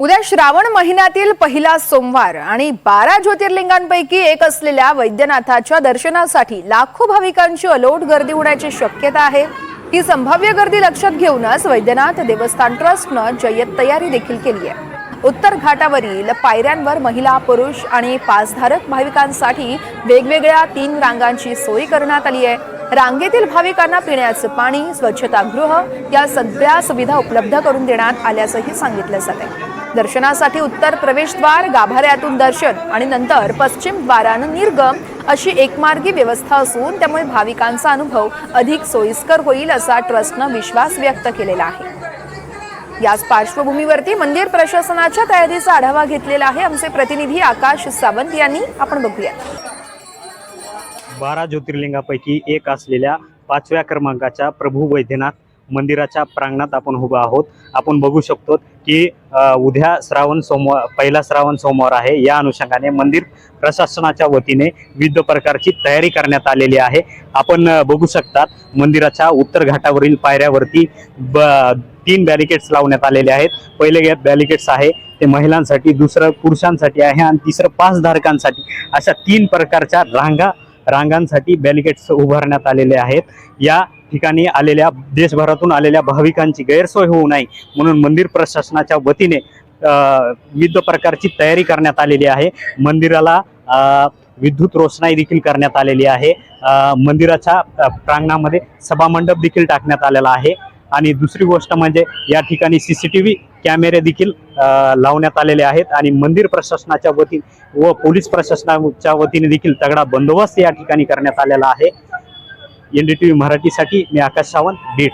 उद्या श्रावण महिन्यातील पहिला सोमवार आणि बारा ज्योतिर्लिंगांपैकी एक असलेल्या वैद्यनाथाच्या दर्शनासाठी लाखो भाविकांची अलोट गर्दी होण्याची शक्यता आहे. ही संभाव्य गर्दी लक्षात घेऊनच वैद्यनाथ देवस्थान ट्रस्टनं जय्यत तयारी देखील केली आहे. उत्तर घाटावरील पायऱ्यांवर महिला पुरुष आणि पासधारक भाविकांसाठी वेगवेगळ्या तीन रांगांची सोय करण्यात आली आहे. रांगेतील भाविकांना पिण्याचं पाणी स्वच्छतागृह या सगळ्या सुविधा उपलब्ध करून देण्यात आल्याचंही सांगितलं जाते दर्शनासाठी उत्तर प्रवेशद्वार गाभाऱ्यातून दर्शन आणि नंतर पश्चिम द्वारानं निर्गम अशी एकमार्गी व्यवस्था असून त्यामुळे भाविकांचा अनुभव अधिक सोयीस्कर होईल असा ट्रस्टनं विश्वास व्यक्त केलेला आहे. याच पार्श्वभूमीवरती मंदिर प्रशासनाच्या तयारीचा आढावा घेतलेला आहे. आमचे प्रतिनिधी आकाश सावंत यांनी आपण बघूया. बारा ज्योतिर्लिंगापैकी एक असलेल्या पाचव्या क्रमांकाच्या प्रभू वैद्यनाथ मंदिराच्या प्रांगणात आपण उभा आहोत. आपण बघू शकतो की उद्या श्रावण सोमवार पहिला श्रावण सोमवार आहे. या अनुषंगाने मंदिर प्रशासनाच्या वतीने विविध प्रकारची तयारी करण्यात आलेली आहे. आपण बघू शकतात मंदिराच्या उत्तर घाटावरील पायऱ्यावरती ब तीन बॅरिकेड्स लावण्यात आलेले आहेत. पहिले बॅरिकेड्स आहे ते महिलांसाठी दुसरं पुरुषांसाठी आहे आणि तिसरं पाचधारकांसाठी अशा तीन प्रकारच्या रांगा रांगांसाठी बॅरिकेड्स उभारण्यात आलेले आहेत. या ठिकाणी आलेल्या देशभरातून आलेल्या भाविकांची गैरसोय होऊ नये म्हणून मंदिर प्रशासनाच्या वतीने विविध प्रकारची तयारी करण्यात आलेली आहे. मंदिराला विद्युत रोषणाई देखील करण्यात आलेली आहे. मंदिराच्या प्रांगणामध्ये सभामंडप देखील टाकण्यात आलेला आहे. आणि दुसरी गोष्ट म्हणजे या ठिकाणी सी सी टी व्ही कॅमेरे देखील लावण्यात आलेले आहेत. आणि मंदिर प्रशासनाच्या वतीने व पोलीस प्रशासनाच्या वतीने देखील तगडा बंदोबस्त या ठिकाणी करण्यात आलेला आहे. एन डी टी व्ही मराठीसाठी मी आकाश सावंत बीड.